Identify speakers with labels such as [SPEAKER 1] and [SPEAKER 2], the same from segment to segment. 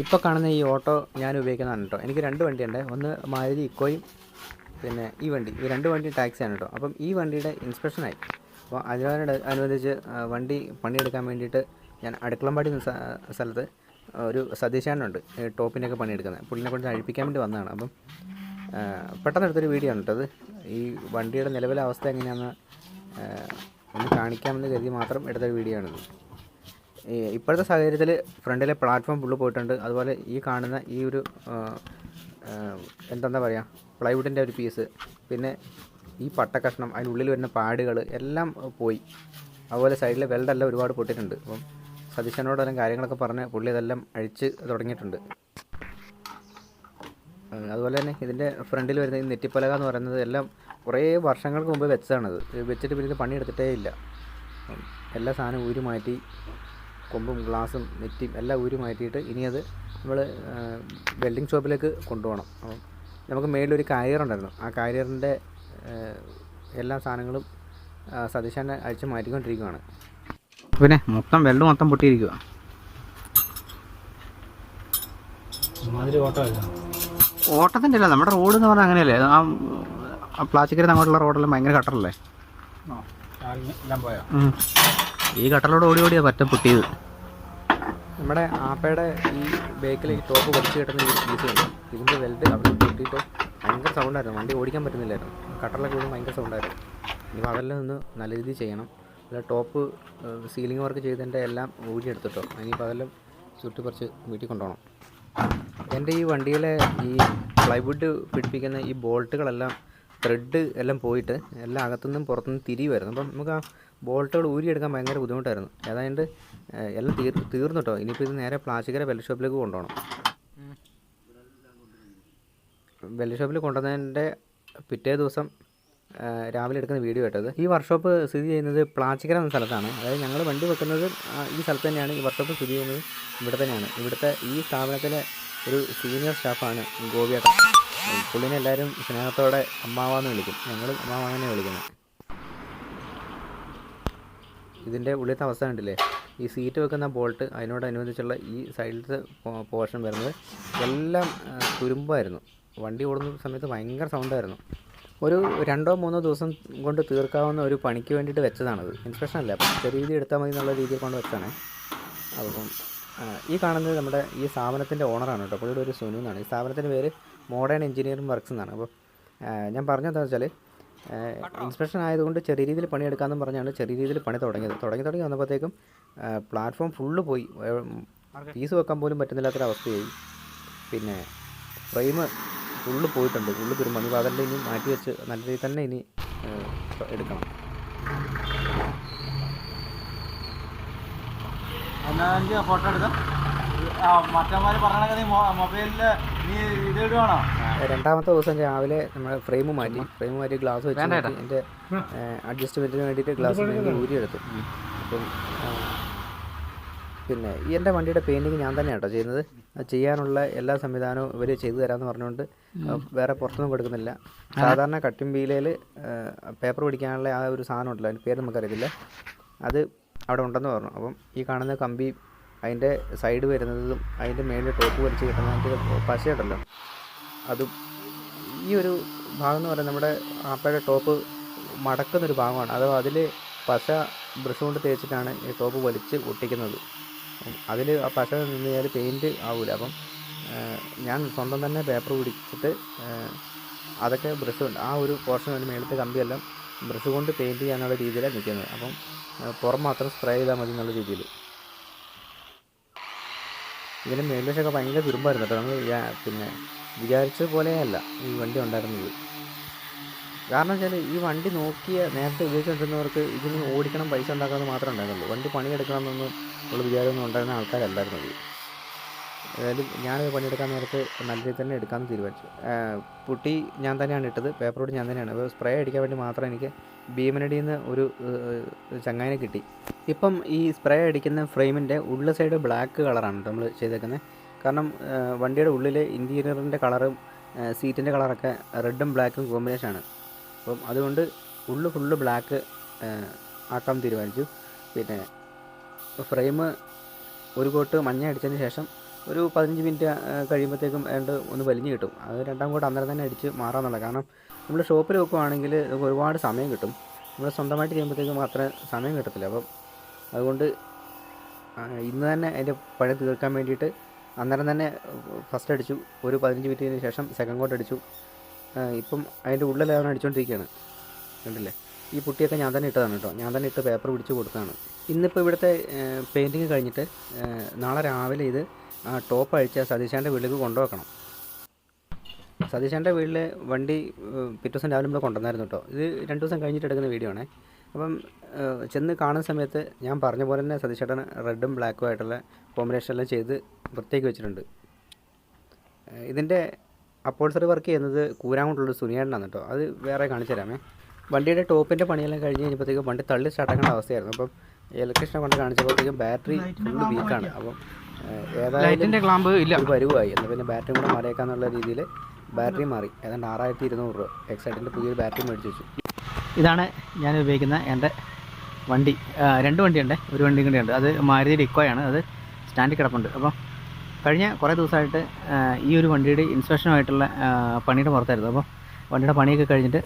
[SPEAKER 1] ഇപ്പോൾ കാണുന്ന ഈ ഓട്ടോ ഞാൻ ഉപയോഗിക്കുന്നതാണ് കേട്ടോ എനിക്ക് രണ്ട് വണ്ടിയുണ്ട്. ഒന്ന് മാരുതി ഇക്കോയും പിന്നെ ഈ വണ്ടി. ഈ രണ്ട് വണ്ടി ടാക്സിയാണ് കേട്ടോ അപ്പം ഈ വണ്ടിയുടെ ഇൻസ്പെക്ഷനായി. അപ്പോൾ അതിനോട് അനുബന്ധിച്ച് വണ്ടി പണിയെടുക്കാൻ വേണ്ടിയിട്ട് ഞാൻ അടുക്കളമ്പാടി സ്ഥലത്ത് ഒരു സതീശാനുണ്ട് ടോപ്പിനൊക്കെ പണിയെടുക്കുന്നത്. പുള്ളിനെ കൊണ്ട് അഴിപ്പിക്കാൻ വേണ്ടി വന്നതാണ്. അപ്പം പെട്ടെന്ന് എടുത്തൊരു വീഡിയോ ആണ് കേട്ടോ അത്. ഈ വണ്ടിയുടെ നിലവിലെ അവസ്ഥ എങ്ങനെയാണെന്ന് ഒന്ന് കാണിക്കാമെന്ന് കരുതി മാത്രം എടുത്തൊരു വീഡിയോ ആണിത് ഈ ഇപ്പോഴത്തെ സാഹചര്യത്തിൽ ഫ്രണ്ടിലെ പ്ലാറ്റ്ഫോം ഫുള്ള് പോയിട്ടുണ്ട്. അതുപോലെ ഈ കാണുന്ന ഈ ഒരു എന്താ പറയുക പ്ലൈവുഡിന്റെ ഒരു പീസ് പിന്നെ ഈ പട്ട കഷ്ണം അതിനുള്ളിൽ വരുന്ന പാടുകൾ എല്ലാം പോയി. അതുപോലെ സൈഡിലെ വെൽഡെല്ലാം ഒരുപാട് പൊട്ടിയിട്ടുണ്ട്. അപ്പം സതീശനോടെല്ലാം കാര്യങ്ങളൊക്കെ പറഞ്ഞ് പുള്ളി ഇതെല്ലാം അഴിച്ച് തുടങ്ങിയിട്ടുണ്ട്. അതുപോലെ തന്നെ ഇതിന്റെ ഫ്രണ്ടിൽ വരുന്ന ഈ നെറ്റിപ്പലക എന്ന് പറയുന്നത് എല്ലാം കുറേ വർഷങ്ങൾക്ക് മുമ്പ് വെച്ചതാണത്. വെച്ചിട്ട് പിന്നെ ഇത് പണിയെടുത്തിട്ടേ ഇല്ല. എല്ലാ സാധനവും ഊരി മാറ്റി കൊമ്പും ഗ്ലാസും നെറ്റിയും എല്ലാം ഊരി മാറ്റിയിട്ട് ഇനി അത് നമ്മൾ വെൽഡിംഗ് ഷോപ്പിലേക്ക് കൊണ്ടുപോകണം. അപ്പം നമുക്ക് മേളിലൊരു കാരിയർ ഉണ്ടായിരുന്നു. ആ കാരിയറിന്റെ എല്ലാ സാധനങ്ങളും സതീശാന്റെ അഴിച്ച് മാറ്റിക്കൊണ്ടിരിക്കുകയാണ് പിന്നെ മൊത്തം വെള്ളം മൊത്തം പൊട്ടിയിരിക്കുക ഓട്ടത്തിന്റെ അല്ല നമ്മുടെ റോഡ് എന്ന് പറഞ്ഞാൽ അങ്ങനെയല്ലേ? ആ ആ പ്ലാച്ചിക്കരി അങ്ങോട്ടുള്ള റോഡെല്ലാം ഭയങ്കര കട്ടറല്ലേ
[SPEAKER 2] ആ എല്ലാം പോയോ?
[SPEAKER 1] ഈ കട്ടലോട് ഓടി ഓടിയാ പറ്റം പൊട്ടിയത്. നമ്മുടെ ആപ്പയുടെ ഈ ബേക്കിൽ ഈ ടോപ്പ് വലിച്ചു കിട്ടുന്ന ഈ പീസ് ഉണ്ട് ഇതിന്റെ വെൽഡ് അവിടെ കിട്ടിയിട്ട് ഭയങ്കര സൗണ്ടായിരുന്നു വണ്ടി ഓടിക്കാൻ പറ്റുന്നില്ലായിരുന്നു. കട്ടറിലൊക്കെ വീണ് ഭയങ്കര സൗണ്ടായിരുന്നു ഇനി അതെല്ലാം ഒന്ന് നല്ല രീതിയിൽ ചെയ്യണം. അല്ല ടോപ്പ് സീലിംഗ് വർക്ക് ചെയ്തതിന്റെ എല്ലാം ഊരിയെടുത്തിട്ടോ ഇനിയിപ്പോൾ അതെല്ലാം ചുറ്റി കുറച്ച് വീട്ടിൽ കൊണ്ടുപോകണം. എന്റെ ഈ വണ്ടിയിലെ ഈ പ്ലൈവുഡ് പിടിപ്പിക്കുന്ന ഈ ബോൾട്ടുകളെല്ലാം ത്രെഡ് എല്ലാം പോയിട്ട് എല്ലാം അകത്തുനിന്നും പുറത്തുനിന്നും തിരിയുമായിരുന്നു അപ്പം നമുക്ക് ആ ബോൾട്ടുകൾ ഊരിയെടുക്കാൻ ഭയങ്കര ബുദ്ധിമുട്ടായിരുന്നു. ഏതാണ്ട് എല്ലാം തീർ തീർന്നു കേട്ടോ ഇനിയിപ്പോൾ ഇത് നേരെ പ്ലാസ്റ്റിക്കര വെല്ല ഷോപ്പിലേക്ക് കൊണ്ടുപോകണം. വെല്ല ഷോപ്പിൽ കൊണ്ടുവന്നതിന്റെ പിറ്റേ ദിവസം രാവിലെ എടുക്കുന്ന വീഡിയോ ആയിട്ടത് ഈ വർക്ക്ഷോപ്പ് സ്ഥിതി ചെയ്യുന്നത് പ്ലാച്ചിക്കര എന്ന സ്ഥലത്താണ്. അതായത് ഞങ്ങൾ വണ്ടി വെക്കുന്നത് ഈ സ്ഥലത്ത് തന്നെയാണ്. ഈ വർക്ക്ഷോപ്പ് സ്ഥിതി ചെയ്യുന്നത് ഇവിടെ തന്നെയാണ്. ഇവിടുത്തെ ഈ സ്ഥാപനത്തിലെ ഒരു സീനിയർ സ്റ്റാഫാണ് ഗോപിയേട്ടൻ. പുള്ളിനെ എല്ലാവരും സ്നേഹത്തോടെ അമ്മാവാന്ന് വിളിക്കും. ഞങ്ങളും അമ്മാവാങ്ങനെ വിളിക്കുന്നത്. ഇതിന്റെ ഉള്ളിലത്തെ അവസ്ഥ കണ്ടില്ലേ? ഈ സീറ്റ് വെക്കുന്ന ബോൾട്ട് അതിനോടനുബന്ധിച്ചുള്ള ഈ സൈഡിലത്തെ പോർഷൻ വരുന്നത് എല്ലാം തുരുമ്പായിരുന്നു വണ്ടി ഓടുന്ന സമയത്ത് ഭയങ്കര സൗണ്ടായിരുന്നു ഒരു രണ്ടോ മൂന്നോ ദിവസം കൊണ്ട് തീർക്കാവുന്ന ഒരു പണിക്ക് വേണ്ടിയിട്ട് വെച്ചതാണത്. ഇൻസ്പെക്ഷൻ അല്ല. ചെറിയ രീതി എടുത്താൽ മതി എന്നുള്ള രീതിയിൽ കൊണ്ട് വെച്ചാണ് അപ്പം ഈ കാണുന്നത് നമ്മുടെ ഈ സ്ഥാപനത്തിന്റെ ഓണറാണ് കേട്ടോ. പുള്ളിയുടെ ഒരു സുനു എന്നാണ്. ഈ സ്ഥാപനത്തിന്റെ പേര് മോഡേൺ എഞ്ചിനീയറിംഗ് വർക്ക്സ് എന്നാണ്. അപ്പോൾ ഞാൻ പറഞ്ഞതെന്ന് വെച്ചാൽ ഇൻസ്പെക്ഷൻ ആയതുകൊണ്ട് ചെറിയ രീതിയിൽ പണിയെടുക്കാമെന്ന് പറഞ്ഞാണ് ചെറിയ രീതിയിൽ പണി തുടങ്ങിയത്. തുടങ്ങി തുടങ്ങി വന്നപ്പോഴത്തേക്കും പ്ലാറ്റ്ഫോം ഫുള്ള് പോയി. പീസ് വെക്കാൻ പോലും പറ്റുന്നില്ലാത്തൊരവസ്ഥയായി. പിന്നെ ഫ്രെയിം ഫുള്ള് പോയിട്ടുണ്ട്. ഫുള്ള് തുരുമ്പ് ഇനി അതെല്ലാം ഇനി മാറ്റി വെച്ച് നല്ല രീതിയിൽ തന്നെ ഇനി എടുക്കണം.
[SPEAKER 2] ഫോട്ടോ എടുക്കാം. മറ്റന്മാർ പറഞ്ഞ നീ മൊബൈലിൽ നീ ഇത് ഇടുവാണോ
[SPEAKER 1] രണ്ടാമത്തെ ദിവസം രാവിലെ നമ്മൾ ഫ്രെയിം മാറ്റി. ഫ്രെയിം മാറ്റി ഗ്ലാസ് വെച്ച് എന്റെ വേണ്ടിട്ട് വേണ്ടിയിട്ട് ഗ്ലാസ് ഊരിയെടുത്തു. അപ്പം പിന്നെ എന്റെ എന്റെ വണ്ടിയുടെ പെയിന്റിങ് ഞാൻ തന്നെയാണ് കേട്ടോ ചെയ്യുന്നത്. അത് ചെയ്യാനുള്ള എല്ലാ സംവിധാനവും ഇവർ ചെയ്തു തരാന്ന് പറഞ്ഞുകൊണ്ട് വേറെ പുറത്തൊന്നും കൊടുക്കുന്നില്ല സാധാരണ കട്ടിംഗ് ബീലയിൽ പേപ്പർ പിടിക്കാനുള്ള ആ ഒരു സാധനം ഉണ്ടല്ലോ അതിന്റെ പേര് നമുക്കറിയത്തില്ല. അത് അവിടെ ഉണ്ടെന്ന് പറഞ്ഞു. അപ്പം ഈ കാണുന്ന കമ്പി അതിന്റെ സൈഡ് വരുന്നതും അതിന്റെ മേളിൽ ടോപ്പ് വലിച്ച് കിട്ടുന്ന അതിന്റെ പശയുണ്ടല്ലോ. അതും ഈ ഒരു ഭാഗം എന്ന് പറയുന്നത് നമ്മുടെ ആപ്പയുടെ ടോപ്പ് മടക്കുന്നൊരു ഭാഗമാണ്. അത് അതിൽ പശ ബ്രഷ് കൊണ്ട് തേച്ചിട്ടാണ് ഈ ടോപ്പ് വലിച്ച് ഒട്ടിക്കുന്നത്. അതിൽ ആ പശ നിന്ന് കഴിഞ്ഞാൽ പെയിന്റ് ആവില്ല അപ്പം ഞാൻ സ്വന്തം തന്നെ പേപ്പർ പിടിച്ചിട്ട് അതൊക്കെ ബ്രഷ് കൊണ്ട് ആ ഒരു പോർഷൻ അതിന് മേളത്തെ കമ്പിയെല്ലാം ബ്രഷ് കൊണ്ട് പെയിന്റ് ചെയ്യാനുള്ള രീതിയിലാണ് നിൽക്കുന്നത്. അപ്പം പുറം മാത്രം സ്പ്രേ ചെയ്താൽ മതി എന്നുള്ള രീതിയിൽ. ഇതിന്റെ മേൽവശമൊക്കെ ഭയങ്കര തുരുമ്പായിരുന്നു കേട്ടോ. നമ്മൾ പിന്നെ വിചാരിച്ചത് പോലെയല്ല ഈ വണ്ടി ഉണ്ടായിരുന്നത്. കാരണം വെച്ചാൽ ഈ വണ്ടി നോക്കിയ നേരത്തെ ഉപയോഗിച്ചുകൊണ്ടിരുന്നവർക്ക് ഇതിന് ഓടിക്കണം പൈസ ഉണ്ടാക്കാമെന്ന് മാത്രമേ ഉണ്ടായിരുന്നുള്ളൂ. വണ്ടി പണിയെടുക്കണം എന്നൊന്നും ഉള്ള വിചാരമൊന്നും ഉണ്ടായിരുന്ന ആൾക്കാരല്ലായിരുന്നത്. ഏതായാലും ഞാനത് പണിയെടുക്കാൻ നേരത്ത് നല്ല രീതിയിൽ തന്നെ എടുക്കാമെന്ന് തീരുമാനിച്ചു. പുട്ടി ഞാൻ തന്നെയാണ് ഇട്ടത്. പേപ്പറോട് ഞാൻ തന്നെയാണ്. അപ്പോൾ സ്പ്രേ അടിക്കാൻ വേണ്ടി മാത്രം എനിക്ക് ഭീമനടിയിൽ നിന്ന് ഒരു ചങ്ങാനെ കിട്ടി. ഇപ്പം ഈ സ്പ്രേ അടിക്കുന്ന ഫ്രെയിമിന്റെ ഉള്ള സൈഡ് ബ്ലാക്ക് കളറാണ് നമ്മൾ ചെയ്തേക്കുന്നത്. കാരണം വണ്ടിയുടെ ഉള്ളിൽ ഇന്റീരിയറിന്റെ കളറും സീറ്റിന്റെ കളറൊക്കെ റെഡും ബ്ലാക്കും കോമ്പിനേഷൻ ആണ് അപ്പം അതുകൊണ്ട് ഉള്ളു ഫുള്ള് ബ്ലാക്ക് ആക്കാൻ തീരുമാനിച്ചു. പിന്നെ ഫ്രെയിം ഒരു കോട്ട് മഞ്ഞ അടിച്ചതിന് ശേഷം
[SPEAKER 2] ഒരു പതിനഞ്ച് മിനിറ്റ് കഴിയുമ്പോഴത്തേക്കും ഏണ്ട് ഒന്ന് വലിഞ്ഞ് കിട്ടും. അത് രണ്ടാം കൂടെ അന്നേരം തന്നെ അടിച്ച് മാറാമെന്നുള്ള കാരണം നമ്മൾ ഷോപ്പിൽ വെക്കുവാണെങ്കിൽ ഒരുപാട് സമയം കിട്ടും. നമ്മൾ സ്വന്തമായിട്ട് ചെയ്യുമ്പോഴത്തേക്കും മാത്രമേ സമയം കിട്ടത്തില്ല. അപ്പം അതുകൊണ്ട് ഇന്ന് തന്നെ അതിന്റെ പണി തീർക്കാൻ വേണ്ടിയിട്ട് അന്നേരം തന്നെ ഫസ്റ്റ് അടിച്ചു. ഒരു പതിനഞ്ച് മിനിറ്റിന് ശേഷം സെക്കൻഡ് കോട്ട് അടിച്ചു. ഇപ്പം അതിന്റെ ഉള്ളിലാണ് അടിച്ചുകൊണ്ടിരിക്കുകയാണ് കണ്ടില്ലേ? ഈ പുട്ടിയൊക്കെ ഞാൻ തന്നെ ഇട്ടതാണ് കേട്ടോ. ഞാൻ തന്നെ ഇട്ട് പേപ്പർ പിടിച്ച് കൊടുത്തതാണ്. ഇന്നിപ്പോൾ ഇവിടുത്തെ പെയിന്റിങ് കഴിഞ്ഞിട്ട് നാളെ രാവിലെ ഇത് ആ ടോപ്പ് അഴിച്ച സതീശാന്റെ വീട്ടിലേക്ക് കൊണ്ടുവെക്കണം. സതീശാന്റെ വീട്ടിൽ വണ്ടി പിറ്റേ ദിവസം രാവിലെ നമ്മൾ കൊണ്ടുവന്നായിരുന്നു കേട്ടോ ഇത് രണ്ട് ദിവസം കഴിഞ്ഞിട്ട് എടുക്കുന്ന വീഡിയോ ആണേ. അപ്പം ചെന്ന് കാണുന്ന സമയത്ത് ഞാൻ പറഞ്ഞ പോലെ തന്നെ സതീശേട്ടൻ റെഡും ബ്ലാക്കും ആയിട്ടുള്ള കോമ്പിനേഷൻ എല്ലാം ചെയ്ത് വൃത്തിയാക്കി വെച്ചിട്ടുണ്ട്. ഇതിന്റെ അപ്പോൾസറി വർക്ക് ചെയ്യുന്നത് കൂരാങ്ങോട്ടുള്ള സുനിയേട്ടനാണ് കേട്ടോ അത് വേറെ കാണിച്ചു തരാമേ. വണ്ടിയുടെ ടോപ്പിന്റെ പണിയെല്ലാം കഴിഞ്ഞ് കഴിഞ്ഞപ്പോഴത്തേക്കും വണ്ടി തള്ളി സ്റ്റാർട്ടാക്കേണ്ട അവസ്ഥയായിരുന്നു. അപ്പം ഇലക്ട്രീഷനെ കൊണ്ട് കാണിച്ചപ്പോഴത്തേക്കും ബാറ്ററി ഫുള്ള് വീക്കാണ്. അപ്പം
[SPEAKER 1] ലൈറ്റിന്റെ ക്ലാമ്പ് ഇല്ല.
[SPEAKER 2] വരുവായി പരുവായി. എന്നാൽ പിന്നെ ബാറ്ററി കൂടെ മാറിയേക്കാന്നുള്ള രീതിയിൽ ബാറ്ററി മാറി. ഏതാണ്ട് ആറായിരത്തി ഇരുന്നൂറ് രൂപ. എക്സൈറ്റിന്റെ പുതിയൊരു ബാറ്ററി മേടിച്ച് വെച്ചു.
[SPEAKER 1] ഇതാണ് ഞാൻ ഉപയോഗിക്കുന്ന എന്റെ വണ്ടി. രണ്ട് വണ്ടിയുണ്ട്. ഒരു വണ്ടി കൂടി ഉണ്ട്. അത് മാരുതി ഡിക്കോയാണ് അത് സ്റ്റാൻഡിൽ കിടപ്പുണ്ട്. അപ്പം കഴിഞ്ഞ കുറേ ദിവസമായിട്ട് ഈ ഒരു വണ്ടിയുടെ ഇൻസ്പെക്ഷനുമായിട്ടുള്ള പണിയുടെ പുറത്തായിരുന്നു. അപ്പോൾ വണ്ടിയുടെ പണിയൊക്കെ കഴിഞ്ഞിട്ട്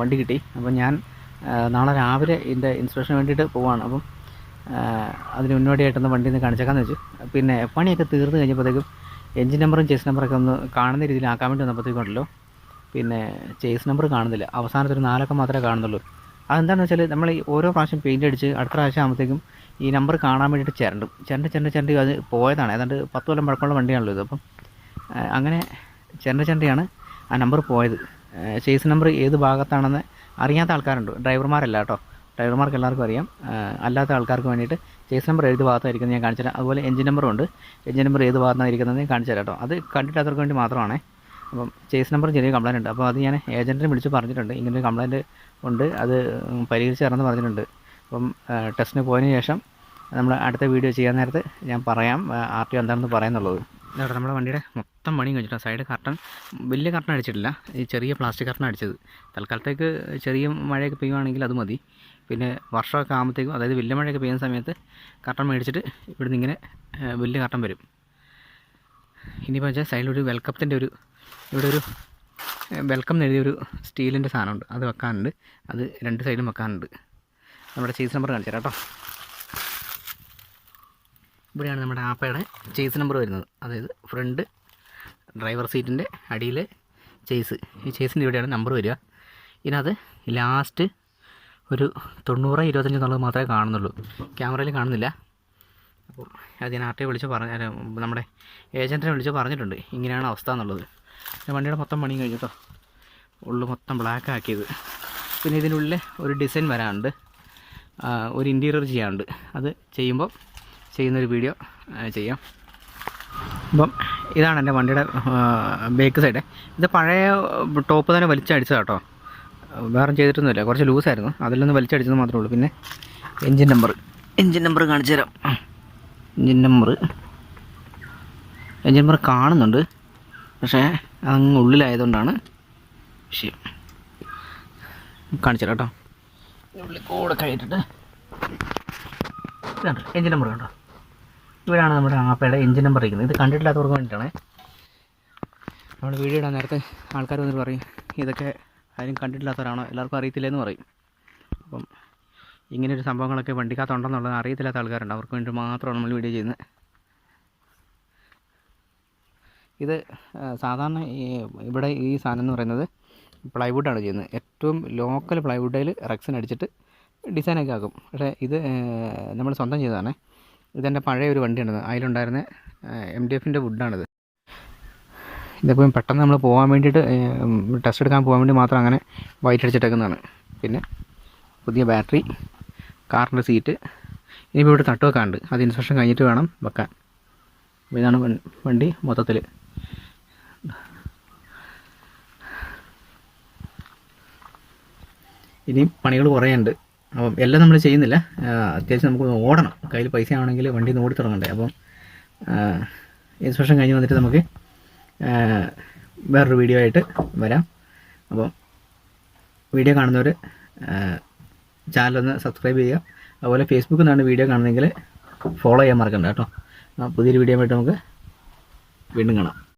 [SPEAKER 1] വണ്ടി കിട്ടി. അപ്പോൾ ഞാൻ നാളെ രാവിലെ ഇതിന്റെ ഇൻസ്പെക്ഷന് വേണ്ടിയിട്ട് പോവാണ്. അപ്പം അതിന് മുന്നോടിയായിട്ടൊന്ന് വണ്ടി ഒന്ന് കാണിച്ചേക്കാന്ന് വെച്ചു. പിന്നെ പണിയൊക്കെ തീർന്നു കഴിഞ്ഞപ്പോഴത്തേക്കും എൻജിൻ നമ്പറും ചേസ് നമ്പറൊക്കെ ഒന്ന് കാണുന്ന രീതിയിൽ ആക്കാൻ വേണ്ടി വന്നപ്പോഴത്തേക്കുണ്ടല്ലോ. പിന്നെ ചേസ് നമ്പർ കാണുന്നില്ല. അവസാനത്തെ ഒരു നാലൊക്കെ മാത്രമേ കാണുന്നുള്ളൂ. അതെന്താണെന്ന് വെച്ചാൽ നമ്മൾ ഈ ഓരോ പ്രാവശ്യം പെയിന്റ് അടിച്ച് അടുത്ത പ്രാവശ്യം ആകുമ്പോഴത്തേക്കും ഈ നമ്പർ കാണാൻ വേണ്ടിയിട്ട് ചിരണ്ടും. ചിരണ്ട് ചിരണ്ട് ചിരണ്ട് അത് പോയതാണ്. ഏതാണ്ട് പത്ത് കൊല്ലം പഴക്കമുള്ള വണ്ടിയാണല്ലോ ഇത്. അപ്പം അങ്ങനെ ചിരണ്ട് ചിരണ്ടിയാണ് ആ നമ്പർ പോയത്. ചേസ് നമ്പർ ഏത് ഭാഗത്താണെന്ന് അറിയാത്ത ആൾക്കാരുണ്ട്. ഡ്രൈവർമാരല്ല കേട്ടോ. ഡ്രൈവർമാർക്ക് എല്ലാവർക്കും അറിയാം. അല്ലാത്ത ആൾക്കാർക്ക് വേണ്ടിയിട്ട് ചേസ് നമ്പർ ഏത് ഭാഗത്തായിരിക്കുന്നത് ഞാൻ കാണിച്ചു തരാം. അതുപോലെ എഞ്ചിൻ നമ്പറും ഉണ്ട്. എഞ്ചിൻ നമ്പർ ഏത് ഭാഗത്താണ് ഇരിക്കുന്നത് ഞാൻ കാണിച്ചു തരാം കേട്ടോ. അത് കണ്ടിട്ടാത്തവർക്ക് വേണ്ടി മാത്രമാണ്. അപ്പം ചേസ് നമ്പർ ചെറിയ കംപ്ലയിന്റ് ഉണ്ട്. അപ്പോൾ അത് ഞാൻ ഏജന്റിനെ വിളിച്ച് പറഞ്ഞിട്ടുണ്ട്. ഇങ്ങനെ ഒരു ഉണ്ട്. അത് പരിഹരിച്ച് തരണമെന്ന് പറഞ്ഞിട്ടുണ്ട്. അപ്പം ടെസ്റ്റിന് പോയതിന് ശേഷം നമ്മൾ അടുത്ത വീഡിയോ ചെയ്യാൻ നേരത്ത് ഞാൻ പറയാം ആർ ടി എന്താണെന്ന് പറയുന്നുള്ളത്. ഇതോടെ നമ്മുടെ വണ്ടിയുടെ മൊത്തം മണി കഴിഞ്ഞിട്ട്. സൈഡ് കർട്ടൺ വലിയ കർട്ടൺ അടിച്ചിട്ടില്ല. ഈ ചെറിയ പ്ലാസ്റ്റിക് കർട്ടൺ അടിച്ചത്. തൽക്കാലത്തേക്ക് ചെറിയ മഴയൊക്കെ പെയ്യുവാണെങ്കിൽ അത് മതി. പിന്നെ വർഷമൊക്കെ ആകുമ്പോഴത്തേക്കും അതായത് വലിയ മഴയൊക്കെ പെയ്യുന്ന സമയത്ത് കട്ടൻ മേടിച്ചിട്ട് ഇവിടുന്ന് ഇങ്ങനെ വലിയ കട്ടൻ വരും. ഇനിയിപ്പോൾ വെച്ചാൽ സൈഡിലൊരു വെൽക്കപ്പത്തിന്റെ ഒരു ഇവിടെ ഒരു വെൽക്കം എഴുതിയൊരു സ്റ്റീലിന്റെ സാധനമുണ്ട്. അത് വെക്കാനുണ്ട്. അത് രണ്ട് സൈഡിലും വെക്കാനുണ്ട്. നമ്മുടെ ചേസ് നമ്പർ കാണിച്ചു കേട്ടോ. ഇവിടെയാണ് നമ്മുടെ ആപ്പയുടെ ചേസ് നമ്പർ വരുന്നത്. അതായത് ഫ്രണ്ട് ഡ്രൈവർ സീറ്റിന്റെ അടിയിൽ ചേസ് ഈ ചേസിന്റെ ഇവിടെയാണ് നമ്പർ വരിക. ഇതിനകത്ത് ലാസ്റ്റ് ഒരു തൊണ്ണൂറ് ഇരുപത്തഞ്ച് എന്നുള്ളത് മാത്രമേ കാണുന്നുള്ളൂ. ക്യാമറയിൽ കാണുന്നില്ല. അപ്പോൾ അത് ഞാൻ ആർട്ടിയെ വിളിച്ച് പറഞ്ഞ നമ്മുടെ ഏജന്റിനെ വിളിച്ച് പറഞ്ഞിട്ടുണ്ട്. ഇങ്ങനെയാണ് അവസ്ഥ എന്നുള്ളത്. വണ്ടിയുടെ മൊത്തം പണിയും കഴിഞ്ഞു കേട്ടോ. ഉള്ളു മൊത്തം ബ്ലാക്ക് ആക്കിയത്. പിന്നെ ഇതിനുള്ളിൽ ഒരു ഡിസൈൻ വരാനുണ്ട്. ഒരു ഇന്റീരിയർ ചെയ്യാനുണ്ട്. അത് ചെയ്യുമ്പോൾ ചെയ്യുന്നൊരു വീഡിയോ ചെയ്യാം. അപ്പം ഇതാണ് എന്റെ വണ്ടിയുടെ ബേക്ക് സൈഡ് ഇത് പഴയ ടോപ്പ് തന്നെ വലിച്ചടിച്ചതാണ് കേട്ടോ. വേറെ ചെയ്തിട്ടൊന്നുമില്ല. കുറച്ച് ലൂസായിരുന്നു അതിൽ നിന്ന് വലിച്ചടിച്ചത് മാത്രമേ ഉള്ളൂ. പിന്നെ എൻജിൻ നമ്പർ എൻജിൻ നമ്പർ കാണിച്ചു തരാം. എൻജിൻ നമ്പർ എൻജിൻ നമ്പർ കാണുന്നുണ്ട്. പക്ഷേ അങ്ങ് ഉള്ളിലായതുകൊണ്ടാണ് വിഷയം. കാണിച്ചു തരാം കേട്ടോ. ഉള്ളിൽ കൂടെ കഴിഞ്ഞിട്ട് കണ്ടോ? എൻജിൻ നമ്പർ കണ്ടോ? ഇവിടെയാണ് നമ്മുടെ ആപ്പയുടെ എൻജിൻ നമ്പർ ഇരിക്കുന്നത്. ഇത് കണ്ടിട്ടില്ലാത്തവർക്ക് വേണ്ടിയിട്ടാണ്. നമ്മൾ വീഡിയോ ഇടാൻ നേരത്തെ ആൾക്കാർ വന്നിട്ട് പറയും. ഇതൊക്കെ ആരും കണ്ടിട്ടില്ലാത്തവരാണോ? എല്ലാവർക്കും അറിയത്തില്ലെന്ന് പറയും. അപ്പം ഇങ്ങനെയൊരു സംഭവങ്ങളൊക്കെ വണ്ടിക്കകത്തുണ്ടെന്നുള്ളത് അറിയത്തില്ലാത്ത ആൾക്കാരുണ്ട്. അവർക്ക് വേണ്ടി മാത്രമാണ് നമ്മൾ വീഡിയോ ചെയ്യുന്നത്. ഇത് സാധാരണ ഇവിടെ ഈ സാധനം എന്ന് പറയുന്നത് പ്ലൈവുഡാണ് ചെയ്യുന്നത്. ഏറ്റവും ലോക്കൽ പ്ലൈവുഡിൽ റെക്സിൻ അടിച്ചിട്ട് ഡിസൈനൊക്കെ ആക്കും. പക്ഷേ ഇത് നമ്മൾ സ്വന്തം ചെയ്തതാണ്. ഇതെന്റെ പഴയ ഒരു വണ്ടിയാണ് അതിലുണ്ടായിരുന്ന എം ഡി എഫിന്റെ വുഡാണിത്. ഇതിപ്പം പെട്ടെന്ന് നമ്മൾ പോകാൻ വേണ്ടിയിട്ട് ടെസ്റ്റ് എടുക്കാൻ പോകാൻ വേണ്ടി മാത്രം അങ്ങനെ വൈറ്റ് അടിച്ചിട്ടേക്കുന്നതാണ്. പിന്നെ പുതിയ ബാറ്ററി കാറിന്റെ സീറ്റ് ഇനിയിപ്പോൾ ഇവിടെ തട്ട് വെക്കാനുണ്ട് അത് ഇൻസ്പെക്ഷൻ കഴിഞ്ഞിട്ട് വേണം വെക്കാൻ. ഇതാണ് വണ്ടി മൊത്തത്തിൽ ഇനിയും പണികൾ കുറേ ഉണ്ട്. അപ്പം എല്ലാം നമ്മൾ ചെയ്യുന്നില്ല. അത്യാവശ്യം നമുക്ക് ഓടണം. കയ്യിൽ പൈസ ആണെങ്കിൽ വണ്ടി ഓടി തുടങ്ങണ്ടേ അപ്പം ഇൻസ്പെക്ഷൻ കഴിഞ്ഞ് വന്നിട്ട് നമുക്ക് വേറൊരു വീഡിയോ ആയിട്ട് വരാം. അപ്പോൾ വീഡിയോ കാണുന്നവർ ചാനലൊന്ന് സബ്സ്ക്രൈബ് ചെയ്യുക. അതുപോലെ ഫേസ്ബുക്കിൽ നിന്നാണ് വീഡിയോ കാണുന്നതെങ്കിൽ ഫോളോ ചെയ്യാൻ മറക്കണ്ട കേട്ടോ. പുതിയൊരു വീഡിയോ ആയിട്ട് നമുക്ക് വീണ്ടും കാണാം.